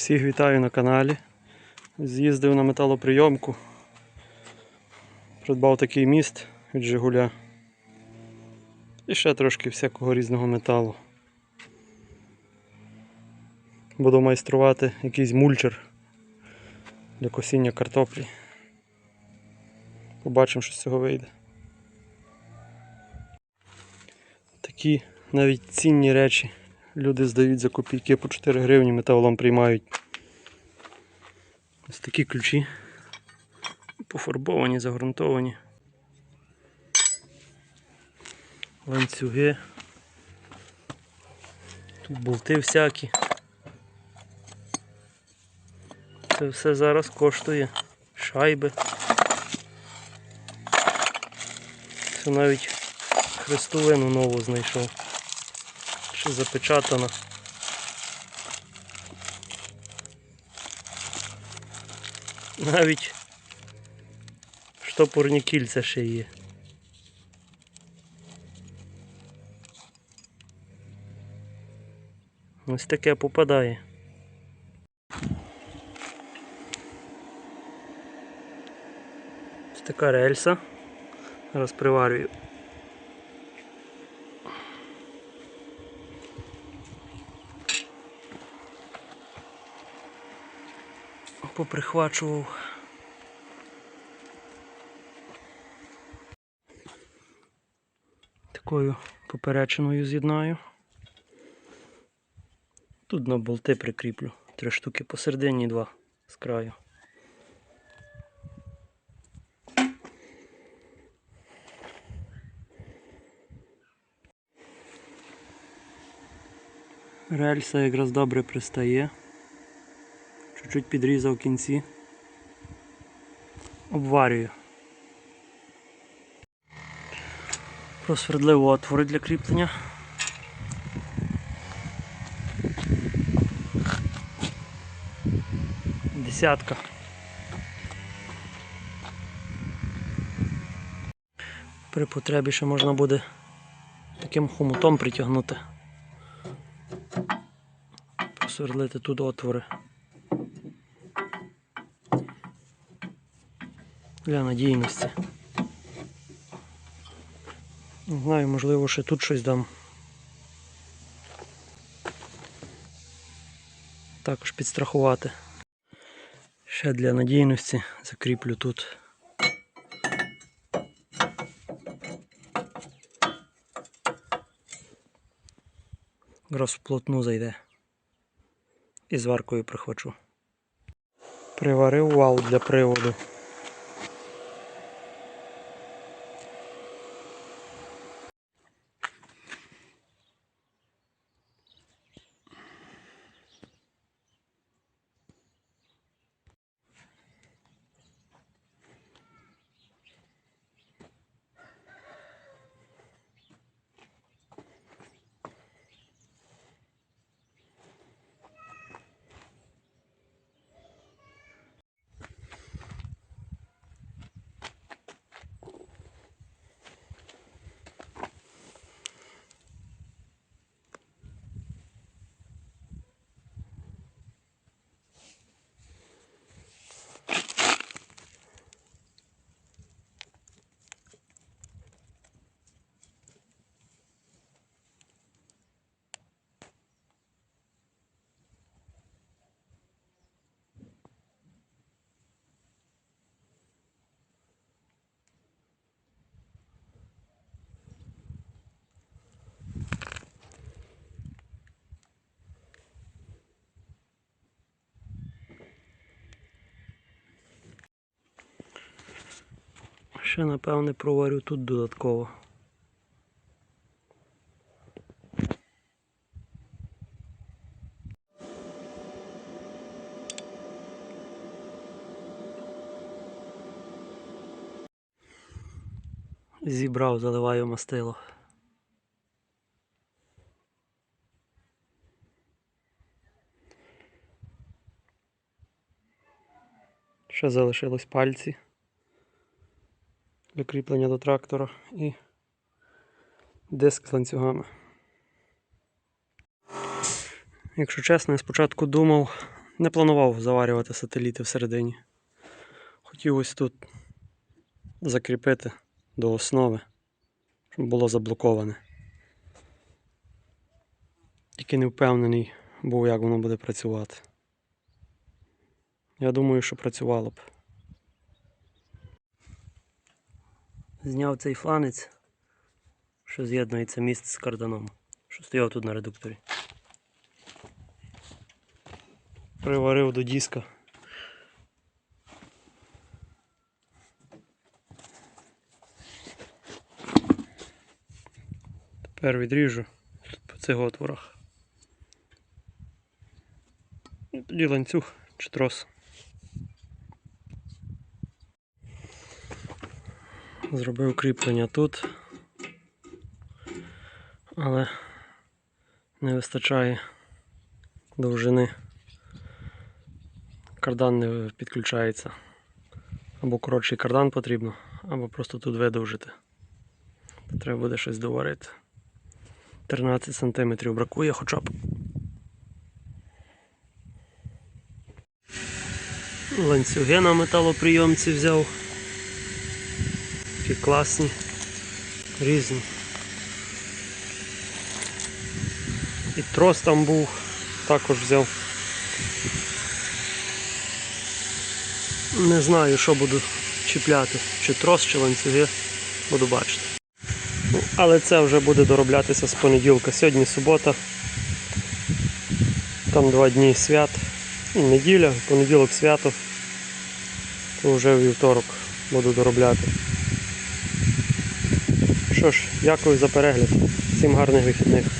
Всіх вітаю на каналі. З'їздив на металоприйомку. Придбав такий міст від Жигуля. І ще трошки всякого різного металу. Буду майструвати якийсь мульчер для косіння картоплі. Побачимо, що з цього вийде. Такі навіть цінні речі люди здають за копійки по 4 гривні, металолом приймають. Ось такі ключі. Пофарбовані, загрунтовані. Ланцюги. Тут болти всякі. Це все зараз коштує. Шайби. Це навіть хрестовину нову знайшов. Ще запечатана. Навіть штопорні кільця ще є. Ось таке попадає. Ось така рельса. Зараз приварюю. Поприхвачував. Такою поперечиною з'єднаю. Тут на болти прикріплю. Три штуки посередині два з краю. Рельса якраз добре пристає. Чуть-чуть підрізав кінці. Обварюю. Просвердлив отвори для кріплення. Десятка. При потребі ще можна буде таким хомутом притягнути. Просверлити тут отвори. Для надійності. Не знаю, можливо, ще тут щось дам. Також підстрахувати. Ще для надійності закріплю тут. Якраз вплотну зайде. І зваркою прихвачу. Приварив вал для приводу. Ще напевне проварю тут додатково. Зібрав, заливаю мастило. Ще залишилось пальці для кріплення до трактора і диск з ланцюгами. Якщо чесно, я спочатку думав Не планував заварювати сателіти всередині. Хотів ось тут закріпити до основи, щоб було заблоковане. Тільки не впевнений був, як воно буде працювати. Я думаю, що працювало б. Зняв цей фланець, що з'єднується міст з карданом, що стояв тут на редукторі. Приварив до диска. Тепер відріжу по цих отворах. І тоді ланцюг чи трос. Зробив кріплення тут, але не вистачає довжини. Кардан не підключається. Або коротший кардан потрібно, або просто тут видовжити. Треба буде щось доварити. 13 см бракує хоча б. Ланцюги на металоприйомці взяв. Такі класні, різні. І трос там був, також взяв. Не знаю, що буду чіпляти, чи трос, чи ланцюги, буду бачити. Ну, але це вже буде дороблятися з понеділка. Сьогодні субота. Там два дні свят. І неділя, понеділок свято. То вже вівторок буду доробляти. Що ж, дякую за перегляд. Всім гарних вихідних.